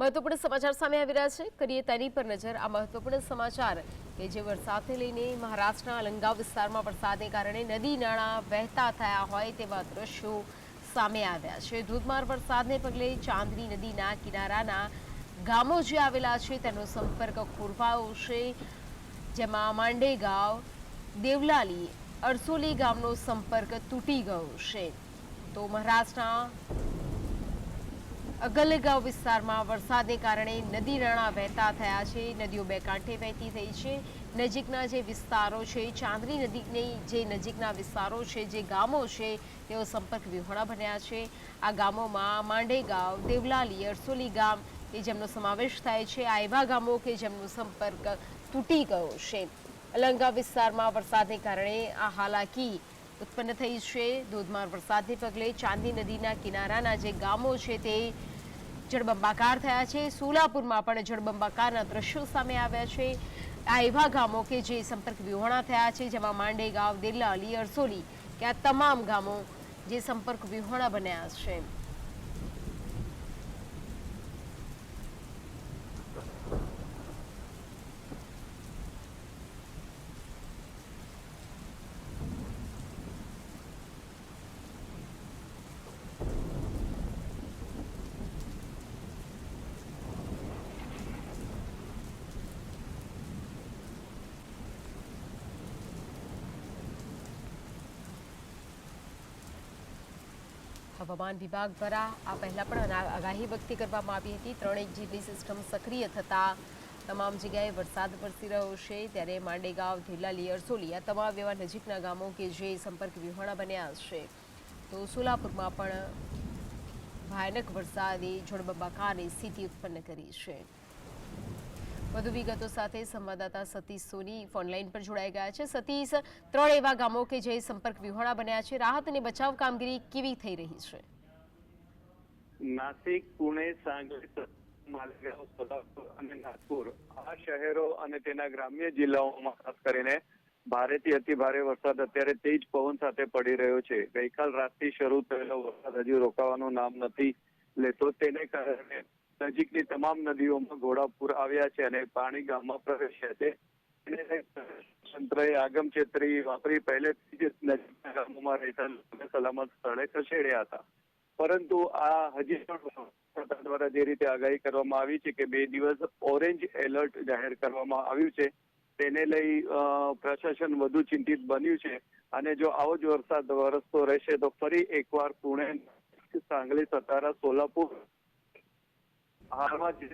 મહત્વપૂર્ણ સમાચાર સામે આવી રહ્યા છે. કરીએ તેની પર નજર. આ મહત્વપૂર્ણ સમાચાર કે જે વરસાદને લઈને મહારાષ્ટ્રના અલંગાવ વિસ્તારમાં વરસાદને કારણે નદી નાળા વહેતા થયા હોય તેવા દ્રશ્યો સામે આવ્યા છે. ધોધમાર વરસાદને પગલે ચાંદની નદીના કિનારાના ગામો જે આવેલા છે તેનો સંપર્ક ખોરવાયો છે. જેમાં માંડેગાંવ દેવલાલી, અરસોલી ગામનો સંપર્ક તૂટી ગયો છે. તો મહારાષ્ટ્રના અગલગાંવ વિસ્તારમાં વરસાદને કારણે નદી નાળા વહેતા થયા છે. નદીઓ બે કાંઠે વહેતી થઈ છે. નજીકના જે વિસ્તારો છે, ચાંદની નદીની જે નજીકના વિસ્તારો છે, જે ગામો છે, તેઓ સંપર્ક વિહોણા બન્યા છે. આ ગામોમાં માંડેગાંવ, દેવલાલી, અરસોલી ગામ કે જેમનો સમાવેશ થાય છે, આ એવા ગામો કે જેમનો સંપર્ક તૂટી ગયો છે. અલંગા વિસ્તારમાં વરસાદને કારણે આ હાલાકી ઉત્પન્ન થઈ છે. ધોધમાર વરસાદને પગલે ચાંદી નદીના કિનારાના જે ગામો છે તે જળબંબાકાર થયા છે. સોલાપુરમાં પણ જળબંબાકારના દ્રશ્યો સામે આવ્યા છે. આ એવા ગામો કે જે સંપર્ક વિહોણા થયા છે, જેમાં માંડેગાંવ દિલ્લાલી અરસોલી કે આ તમામ ગામો જે સંપર્ક વિહોણા બન્યા છે. હવામાન વિભાગ દ્વારા આ પહેલાં પણ આગાહી વ્યક્ત કરવામાં આવી હતી. ત્રણેક જેટલી સિસ્ટમ સક્રિય થતાં તમામ જગ્યાએ વરસાદ વરસી રહ્યો છે. ત્યારે માંડેગાંવ, ધીલાલી, અરસોલી આ તમામ એવા નજીકના ગામો કે જે સંપર્ક વિહોણા બન્યા છે. તો સોલાપુરમાં પણ ભયાનક વરસાદે જળબંબાકારની સ્થિતિ ઉત્પન્ન કરી છે. વધુ વિગતો સાથે સંવાદદાતા સતીશ સોની ફોનલાઈન પર જોડાઈ ગયા છે. સતીશ, ત્રણ એવા ગામો કે જે સંપર્ક વિહોણા બન્યા છે, રાહત અને બચાવ કામગીરી કેવી થઈ રહી છે? નાસિક, પુણે, સાંગલી અને નાગપુર આ શહેરો અને તેના ગ્રામ્ય જિલ્લાઓમાં ખાસ કરીને ભારેથી અતિ ભારે વરસાદ અત્યારે તેજ પવન સાથે પડી રહ્યો છે. ગઈકાલ રાતથી શરૂ થયેલો વરસાદ હજુ રોકાવાનું નામ નથી લેતો. તેને કારણે નજીકની તમામ નદીઓમાં ઘોડાપુર આવ્યા છે અને પાણી ગામમાં પ્રવેશ્યા છે. તંત્રએ આગમચેતરી વાપરી. પહેલેથી જ નજીકના ગામોમાં રહેતા લોકોને સલામત સ્થળે ખસેડ્યા હતા. પરંતુ આ હજી પણ દ્વારા જે રીતે આગાહી કરવામાં આવી છે કે બે દિવસ ઓરેન્જ એલર્ટ જાહેર કરવામાં આવ્યું છે, તેને લઈ પ્રશાસન વધુ ચિંતિત બન્યું છે. અને જો આવો જ વરસાદ વરસતો રહેશે, તો ફરી એકવાર પુણે, સાંગલી, સતારા, સોલાપુર હાલમાં જે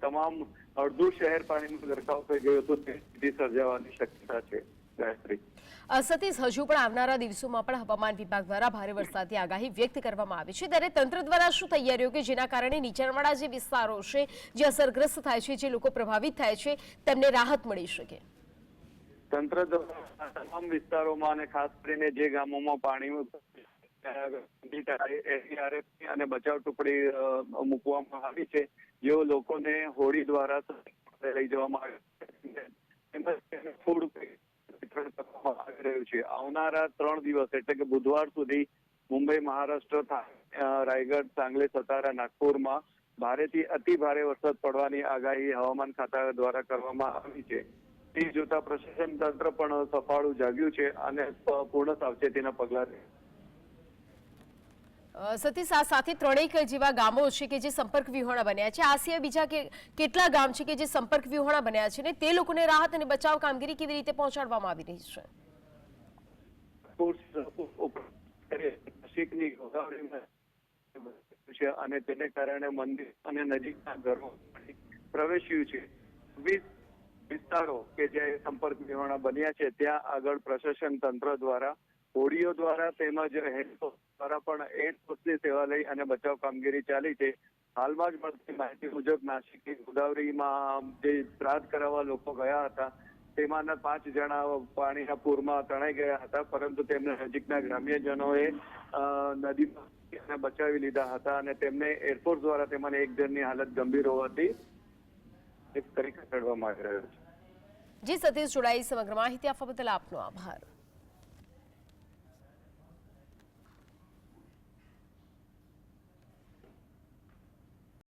તમામ અડધું શહેર પાણીમાં ગરકાવ થઈ ગયું હતું તે સ્થિતિ સર્જાવાની શક્યતા છે ગાયત્રી. સતીશ હજુ પણ આવનારા દિવસોમાં પણ હવામાન વિભાગ દ્વારા ભારે વરસાદની આગાહી વ્યક્ત કરવામાં આવી છે. ત્યારે તંત્ર દ્વારા શું તૈયારીઓ કે જેના કારણે નીચાણવાળા જે વિસ્તારો છે જે અસરગ્રસ્ત થાય છે જે લોકો પ્રભાવિત થાય છે તેમને રાહત મળી શકે? તંત્ર દ્વારા તમામ વિસ્તારોમાં અને ખાસ કરીને જે ગામોમાં પાણી એનડીઆરએફ અને બચાવ ટુકડી મૂકવામાં આવી છે. જેઓ લોકોને હોડી દ્વારા લઈ જવામાં આવે તેમજ ફૂડ કરવામાં આવી રહ્યું છે. આવનારા ત્રણ દિવસ, એટલે કે બુધવાર સુધી મુંબઈ, મહારાષ્ટ્ર રાયગઢ, સાંગલી, સતારા, નાગપુરમાં ભારેથી અતિ ભારે વરસાદ પડવાની આગાહી હવામાન ખાતા દ્વારા કરવામાં આવી છે. તે જોતા પ્રશાસન તંત્ર પણ સફાળું જાગ્યું છે અને પૂર્ણ સાવચેતીના પગલા સતીશ, આ સાથે ત્રણેક જેવા ગામો છે કે જે સંપર્ક વિહોણા બન્યા છે. આ સિવાય બીજા કેટલા ગામ છે કે જે સંપર્ક વિહોણા બન્યા છે તે લોકોને રાહત અને બચાવ કામગીરી કેવી રીતે પહોંચાડવામાં આવી રહી છે? અને તેને કારણે મંદિર અને નજીકના ઘરો પ્રવેશ્યું છે. વીસ વિસ્તારો કે જે સંપર્ક વિહોણા બન્યા છે, ત્યાં આગળ પ્રશાસન તંત્ર દ્વારા હોડીઓ દ્વારા તેમજ દ્વારા પણ એડ ફોર્સની સેવા લઈ અને બચાવ કામગીરી ચાલી છે. હાલમાં જ મળતી માહિતી મુજબ નાસિકની ગોદાવરીમાં જે શ્રાદ્ધ કરાવવા લોકો ગયા હતા, તેમાંના પાંચ જણા પાણીના પૂરમાં તણાઈ ગયા હતા, પરંતુ તેમને નજીકના ગ્રામ્યજનોએ નદીમાં બચાવી લીધા હતા અને તેમને એરફોર્સ દ્વારા તેમાંની એક જણની હાલત ગંભીર હોવાથી કરી ખસેડવામાં આવી રહ્યો છે. જી સતીશ જોડાઈ સમગ્ર માહિતી આપવા બદલ આપનો આભાર.